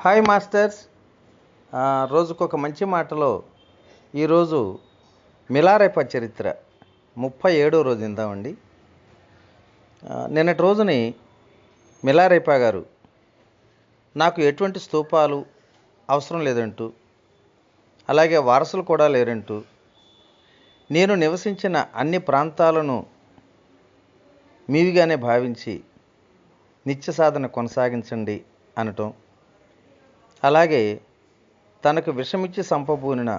Hi masters రోజుకొక రోజుకు ఒక మంచి మాటలో ఈరోజు మిలారేప చరిత్ర ముప్పై ఏడో రోజు ఇందామండి నిన్నటి రోజుని మిలారేప గారు నాకు ఎటువంటి స్తూపాలు అవసరం లేదంటూ అలాగే వారసులు కూడా లేరంటూ నేను నివసించిన అన్ని ప్రాంతాలను మీవిగానే భావించి నిత్య సాధన కొనసాగించండి అనటం అలాగే తనకు విషమిచ్చి సంపబూనిన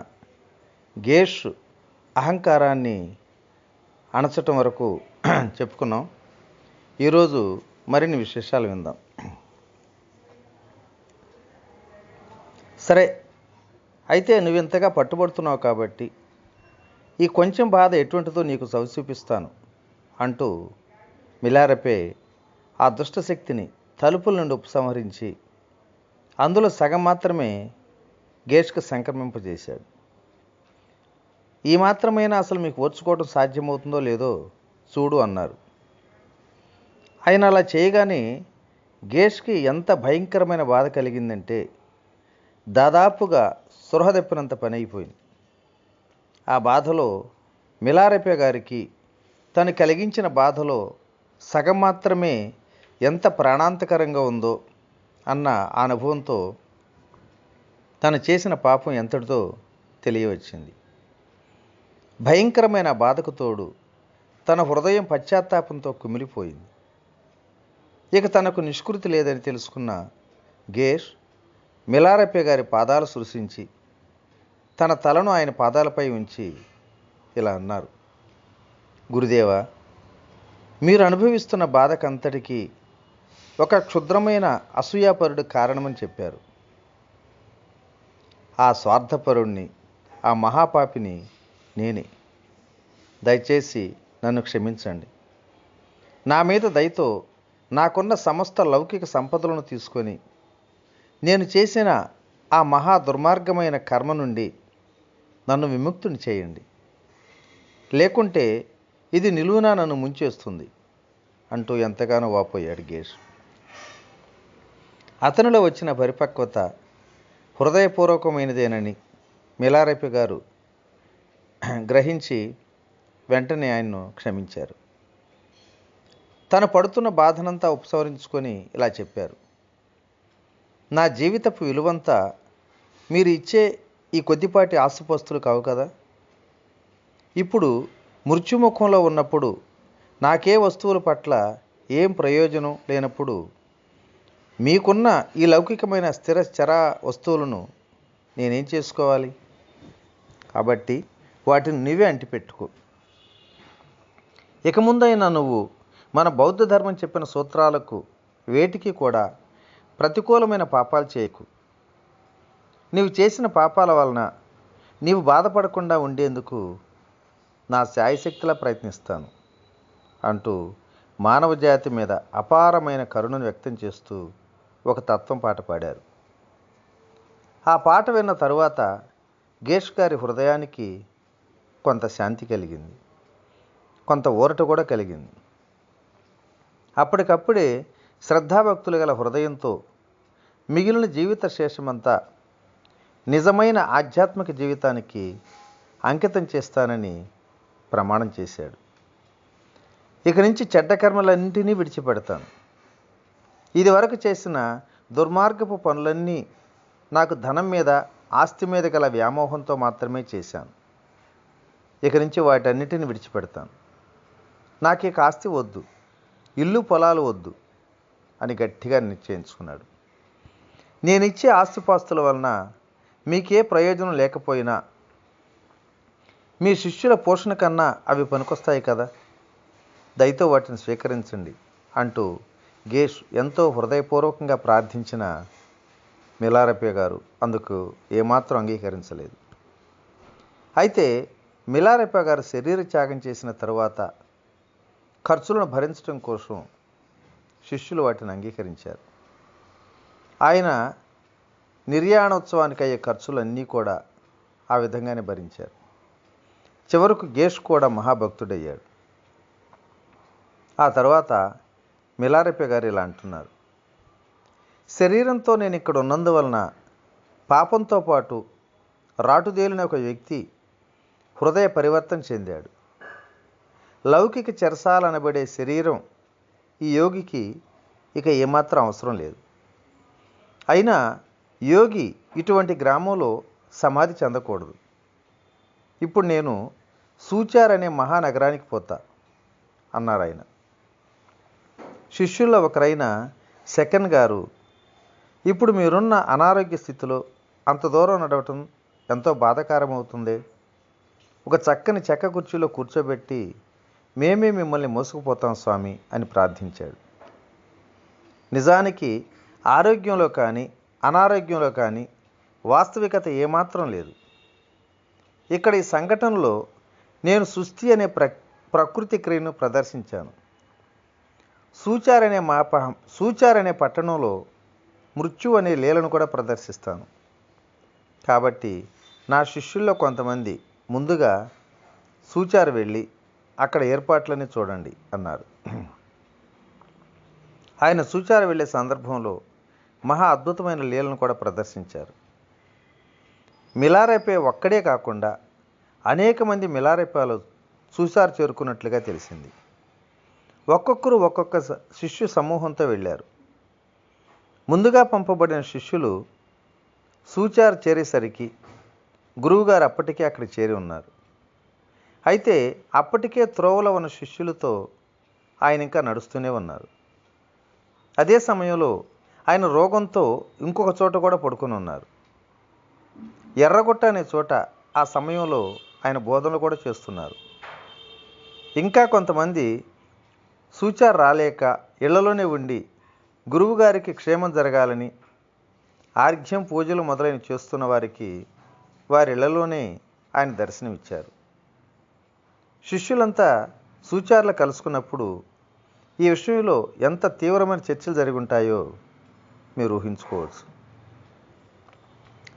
గేష్ అహంకారాన్ని అణచటం వరకు చెప్పుకున్నాం. ఈరోజు మరిన్ని విశేషాలు విందాం. సరే అయితే నువ్వింతగా పట్టుబడుతున్నావు కాబట్టి ఈ కొంచెం బాధ ఎటువంటిదో నీకు చవి చూపిస్తాను అంటూ మిలారపే ఆ దుష్టశక్తిని తలుపుల నుండి ఉపసంహరించి అందులో సగం మాత్రమే గేష్కు సంక్రమింపజేశాడు. ఈ మాత్రమైనా అసలు మీకు ఓర్చుకోవడం సాధ్యమవుతుందో లేదో చూడు అన్నారు. ఆయన అలా చేయగానే గేష్కి ఎంత భయంకరమైన బాధ కలిగిందంటే దాదాపుగా సృహదెప్పినంత పని అయిపోయింది. ఆ బాధలో మిలారెపే గారికి తను కలిగించిన బాధలో సగం మాత్రమే ఎంత ప్రాణాంతకరంగా ఉందో అన్న ఆ అనుభవంతో తను చేసిన పాపం ఎంతటితో తెలియవచ్చింది. భయంకరమైన బాధకు తోడు తన హృదయం పశ్చాత్తాపంతో కుమిలిపోయింది. ఇక తనకు నిష్కృతి లేదని తెలుసుకున్న గేష్ మిలారప్ప గారి పాదాలు సృశించి తన తలను ఆయన పాదాలపై ఉంచి ఇలా అన్నారు గురుదేవా మీరు అనుభవిస్తున్న బాధకంతటికీ ఒక క్షుద్రమైన అసూయాపరుడు కారణమని చెప్పారు. ఆ స్వార్థపరుణ్ణి ఆ మహాపాపిని నేనే. దయచేసి నన్ను క్షమించండి. నా మీద దయతో నాకున్న సమస్త లౌకిక సంపదలను తీసుకొని నేను చేసిన ఆ మహా దుర్మార్గమైన కర్మ నుండి నన్ను విముక్తుని చేయండి. లేకుంటే ఇది నిలువునా నన్ను ముంచేస్తుంది అంటూ ఎంతగానో వాపోయాడు గేష్. అతనిలో వచ్చిన పరిపక్వత హృదయపూర్వకమైనదేనని మిలారెపి గారు గ్రహించి వెంటనే ఆయన్ను క్షమించారు. తను పడుతున్న బాధనంతా ఉపసంహరించుకొని ఇలా చెప్పారు. నా జీవితపు విలువంతా మీరు ఇచ్చే ఈ కొద్దిపాటి ఆస్తుపస్తులు కావు కదా? ఇప్పుడు మృత్యుముఖంలో ఉన్నప్పుడు నాకే వస్తువుల పట్ల ఏం ప్రయోజనం లేనప్పుడు మీకున్న ఈ లౌకికమైన స్థిర చర వస్తువులను నేనేం చేసుకోవాలి? కాబట్టి వాటిని నువ్వే అంటిపెట్టుకో. ఇక ముందైనా నువ్వు మన బౌద్ధ ధర్మం చెప్పిన సూత్రాలకు వేటికి కూడా ప్రతికూలమైన పాపాలు చేయకు. నీవు చేసిన పాపాల వలన నీవు బాధపడకుండా ఉండేందుకు నా శాయశక్తిలా ప్రయత్నిస్తాను అంటూ మానవ జాతి మీద అపారమైన కరుణను వ్యక్తం చేస్తూ ఒక తత్వం పాట పాడారు. ఆ పాట విన్న తరువాత గేష్ గారి హృదయానికి కొంత శాంతి కలిగింది. కొంత ఊరట కూడా కలిగింది. అప్పటికప్పుడే శ్రద్ధాభక్తులు గల హృదయంతో మిగిలిన జీవిత శేషమంతా నిజమైన ఆధ్యాత్మిక జీవితానికి అంకితం చేస్తానని ప్రమాణం చేశాడు. ఇక నుంచి చెడ్డ కర్మలన్నింటినీ విడిచిపెడతాను. ఇదివరకు చేసిన దుర్మార్గపు పనులన్నీ నాకు ధనం మీద ఆస్తి మీద గల వ్యామోహంతో మాత్రమే చేశాను. ఇక నుంచి వాటన్నిటిని విడిచిపెడతాను. నాకు ఇక ఆస్తి వద్దు ఇల్లు పొలాలు వద్దు అని గట్టిగా నిశ్చయించుకున్నాడు. నేను ఇచ్చే ఆస్తిపాస్తుల వలన మీకే ప్రయోజనం లేకపోయినా మీ శిష్యుల పోషణ కన్నా అవి పనికొస్తాయి కదా? దయతో వాటిని స్వీకరించండి అంటూ గేష్ ఎంతో హృదయపూర్వకంగా ప్రార్థించిన మిలారపే గారు అందుకు ఏమాత్రం అంగీకరించలేదు. అయితే మిలారపే గారు శరీర త్యాగం చేసిన తరువాత ఖర్చులను భరించడం కోసం శిష్యులు వాటిని అంగీకరించారు. ఆయన నిర్యాణోత్సవానికి అయ్యే ఖర్చులన్నీ కూడా ఆ విధంగానే భరించారు. చివరకు గేష్ కూడా మహాభక్తుడయ్యాడు. ఆ తర్వాత మిలారెప్ప గారు ఇలా అంటున్నారు. శరీరంతో నేను ఇక్కడ ఉన్నందువలన పాపంతో పాటు రాటుదేలిన ఒక వ్యక్తి హృదయ పరివర్తన చెందాడు. లౌకిక చెరసాలనబడే శరీరం ఈ యోగికి ఇక ఏమాత్రం అవసరం లేదు. అయినా యోగి ఇటువంటి గ్రామంలో సమాధి చెందకూడదు. ఇప్పుడు నేను సూచార్ అనే మహానగరానికి పోతా అన్నారు ఆయన శిష్యుల్లో ఒకరైన సెకండ్ గారు ఇప్పుడు మీరున్న అనారోగ్య స్థితిలో అంత దూరం నడవటం ఎంతో బాధాకరం అవుతుంది ఒక చక్కని చెక్క కుర్చీలో కూర్చోబెట్టి మేమే మిమ్మల్ని మోసుకుపోతాం స్వామి అని ప్రార్థించాడు. నిజానికి ఆరోగ్యంలో కానీ అనారోగ్యంలో కానీ వాస్తవికత ఏమాత్రం లేదు. ఇక్కడ ఈ సంఘటనలో నేను సుస్థి అనే ప్ర ప్రకృతి క్రియను ప్రదర్శించాను. సూచార్ అనే మాప సూచార్ అనే పట్టణంలో మృత్యు అనే లీలను కూడా ప్రదర్శిస్తాను. కాబట్టి నా శిష్యుల్లో కొంతమంది ముందుగా సూచారు వెళ్ళి అక్కడ ఏర్పాట్లని చూడండి అన్నారు. ఆయన సూచారు వెళ్ళే సందర్భంలో మహా అద్భుతమైన లీలను కూడా ప్రదర్శించారు. మిలారైపే ఒక్కడే కాకుండా అనేక మంది మిలారేపాలు సూచారు చేరుకున్నట్లుగా తెలిసింది. ఒక్కొక్కరు ఒక్కొక్క శిష్యు సమూహంతో వెళ్ళారు. ముందుగా పంపబడిన శిష్యులు సూచారు చేరేసరికి గురువుగారు అప్పటికే అక్కడ చేరి ఉన్నారు. అయితే అప్పటికే త్రోవలో ఉన్న శిష్యులతో ఆయన ఇంకా నడుస్తూనే ఉన్నారు. అదే సమయంలో ఆయన రోగంతో ఇంకొక చోట కూడా పడుకొని ఉన్నారు. ఎర్రగొట్ట అనే చోట ఆ సమయంలో ఆయన బోధనలు కూడా చేస్తున్నారు. ఇంకా కొంతమంది సూచారు రాలేక ఇళ్ళలోనే ఉండి గురువుగారికి క్షేమం జరగాలని ఆర్ఘ్యం పూజలు మొదలైన చేస్తున్న వారికి వారిళ్ళలోనే ఆయన దర్శనమిచ్చారు. శిష్యులంతా సూచార్లు కలుసుకున్నప్పుడు ఈ విషయంలో ఎంత తీవ్రమైన చర్చలు జరిగి ఉంటాయో మీరు ఊహించుకోవచ్చు.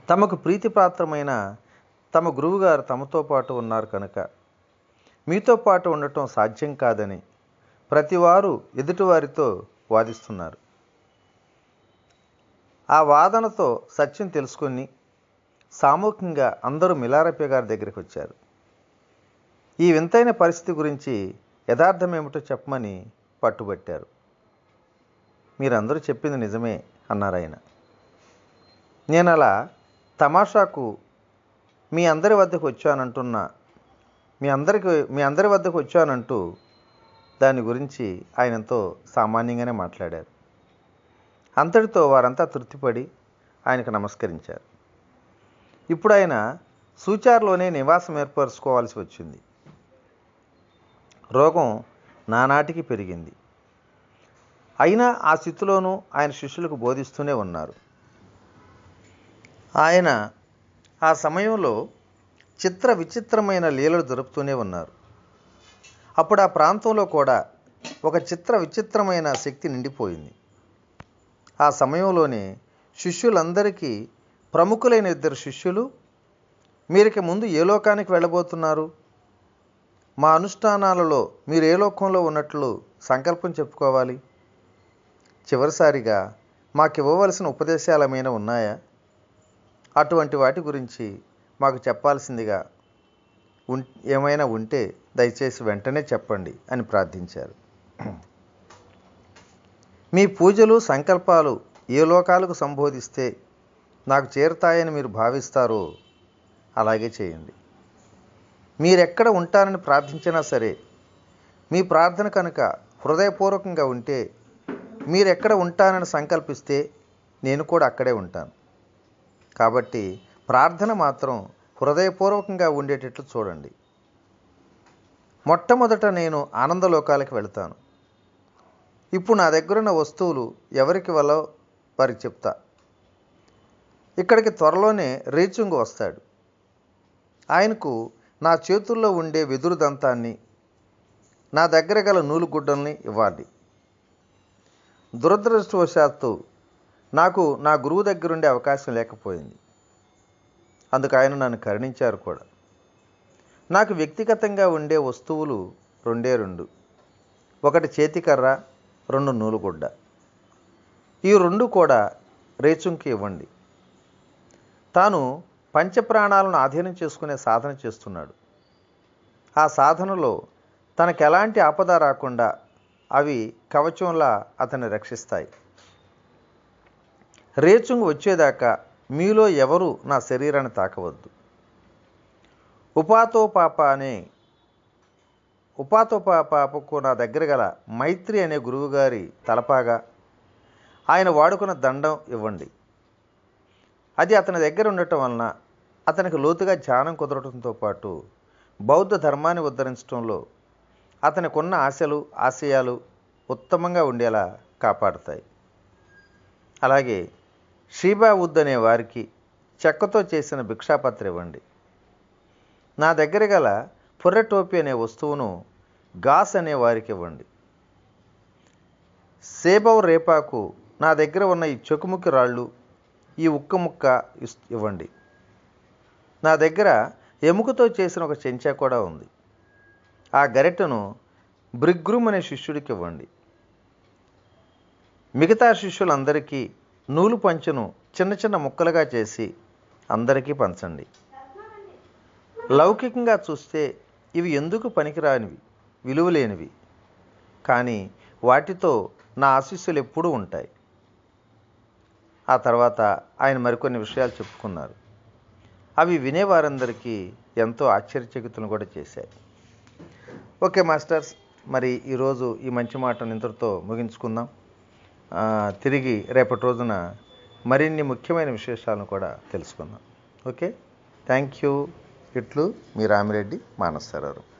తమకు ప్రీతిపాత్రమైన తమ గురువుగారు తమతో పాటు ఉన్నారు కనుక మీతో పాటు ఉండటం సాధ్యం కాదని ప్రతివారు ఎదుటివారితో వాదిస్తున్నారు. ఆ వాదనతో సత్యం తెలుసుకొని సామూహికంగా అందరూ మిలారప్ప గారి దగ్గరికి వచ్చారు. ఈ వింతైన పరిస్థితి గురించి యథార్థం ఏమిటో చెప్పమని పట్టుబట్టారు. మీరందరూ చెప్పింది నిజమే అన్నారు ఆయన. నేను అలా తమాషాకు మీ అందరి వద్దకు వచ్చానంటున్నా మీ అందరికి మీ అందరి వద్దకు వచ్చానంటూ దాని గురించి ఆయనతో సామాన్యంగానే మాట్లాడారు. అంతటితో వారంతా తృప్తిపడి ఆయనకు నమస్కరించారు. ఇప్పుడు ఆయన సూచార్లోనే నివాసం ఏర్పరచుకోవాల్సి వచ్చింది. రోగం నానాటికి పెరిగింది. అయినా ఆ స్థితిలోనూ ఆయన శిష్యులకు బోధిస్తూనే ఉన్నారు. ఆయన ఆ సమయంలో చిత్ర విచిత్రమైన లీలలు జరుపుతూనే ఉన్నారు. అప్పుడు ఆ ప్రాంతంలో కూడా ఒక చిత్ర విచిత్రమైన శక్తి నిండిపోయింది. ఆ సమయంలోనే శిష్యులందరికీ ప్రముఖులైన ఇద్దరు శిష్యులు మీరికి ముందు ఏ లోకానికి వెళ్ళబోతున్నారు? మా అనుష్ఠానాలలో మీరు ఏ లోకంలో ఉన్నట్లు సంకల్పం చెప్పుకోవాలి? చివరిసారిగా మాకు ఇవ్వవలసిన ఉపదేశాలు ఏమైనా ఉన్నాయా? అటువంటి వాటి గురించి మాకు చెప్పాల్సిందిగా ఉం ఏమైనా ఉంటే దయచేసి వెంటనే చెప్పండి అని ప్రార్థించారు. మీ పూజలు సంకల్పాలు ఏ లోకాలకు సంబోధిస్తే నాకు చేరుతాయని మీరు భావిస్తారో అలాగే చేయండి. మీరెక్కడ ఉంటారని ప్రార్థించినా సరే మీ ప్రార్థన కనుక హృదయపూర్వకంగా ఉంటే మీరెక్కడ ఉంటానని సంకల్పిస్తే నేను కూడా అక్కడే ఉంటాను. కాబట్టి ప్రార్థన మాత్రం హృదయపూర్వకంగా ఉండేటట్లు చూడండి. మొట్టమొదట నేను ఆనందలోకాలకు వెళ్తాను. ఇప్పుడు నా దగ్గర ఉన్న వస్తువులు ఎవరికి వలో వారికి చెప్తా. ఇక్కడికి త్వరలోనే రీచుంగ్ వస్తాడు. ఆయనకు నా చేతుల్లో ఉండే వెదురు దంతాన్ని నా దగ్గర గల నూలుగుడ్డల్ని ఇవ్వాలి దురదృష్టవశాత్తు నాకు నా గురువు దగ్గరుండే అవకాశం లేకపోయింది. అందుకు ఆయన నన్ను కరుణించారు కూడా. నాకు వ్యక్తిగతంగా ఉండే వస్తువులు రెండే రెండు. ఒకటి చేతికర్ర రెండు నూలుగుడ్డ. ఈ రెండు కూడా రేచుంకి ఇవ్వండి. తాను పంచప్రాణాలను ఆధీనం చేసుకునే సాధన చేస్తున్నాడు. ఆ సాధనలో తనకు ఎలాంటి ఆపద రాకుండా అవి కవచంలా అతన్ని రక్షిస్తాయి. రేచుంగ్ వచ్చేదాకా మీలో ఎవరు నా శరీరాన్ని తాకవద్దు. ఉపాతో పాప అనే ఉపాతో పాపకు నా దగ్గర గల మైత్రి అనే గురువుగారి తలపాగా ఆయన వాడుకున్న దండం ఇవ్వండి. అది అతని దగ్గర ఉండటం వలన అతనికి లోతుగా ధ్యానం కుదరటంతో పాటు బౌద్ధ ధర్మాన్ని ఉద్ధరించడంలో అతనికి ఉన్న ఆశలు ఆశయాలు ఉత్తమంగా ఉండేలా కాపాడుతాయి. అలాగే షీబా ఉద్ అనే వారికి చెక్కతో చేసిన భిక్షాపత్ర ఇవ్వండి. నా దగ్గర గల పుర్రె టోపీ అనే వస్తువును గాస్ అనే వారికి ఇవ్వండి. సేబవ్ రేపాకు నా దగ్గర ఉన్న ఈ చెకుముకి రాళ్ళు ఈ ఉక్క ముక్క ఇస్- ఇవ్వండి. నా దగ్గర ఎముకతో చేసిన ఒక చెంచా కూడా ఉంది. ఆ గరిటను బ్రిగ్రుమ్ అనే శిష్యుడికి ఇవ్వండి. మిగతా శిష్యులందరికీ నూలు పంచును చిన్న చిన్న ముక్కలుగా చేసి అందరికీ పంచండి. లౌకికంగా చూస్తే ఇవి ఎందుకు పనికిరానివి? విలువలేనివి. కానీ వాటితో నా ఆశీస్సులు ఎప్పుడూ ఉంటాయి. ఆ తర్వాత ఆయన మరికొన్ని విషయాలు చెప్పుకున్నారు. అవి వినేవారందరికీ ఎంతో ఆశ్చర్యచకితులను కూడా చేశాయి. ఓకే మాస్టర్స్ మరి ఈరోజు ఈ మంచి మాటను ఇంతటితో ముగించుకుందాం. తిరిగి రేపటి రోజున మరిన్ని ముఖ్యమైన విశేషాలను కూడా తెలుసుకుందాం. ఓకే? Thank you. ఇట్లు మీ రామిరెడ్డి మానసరావు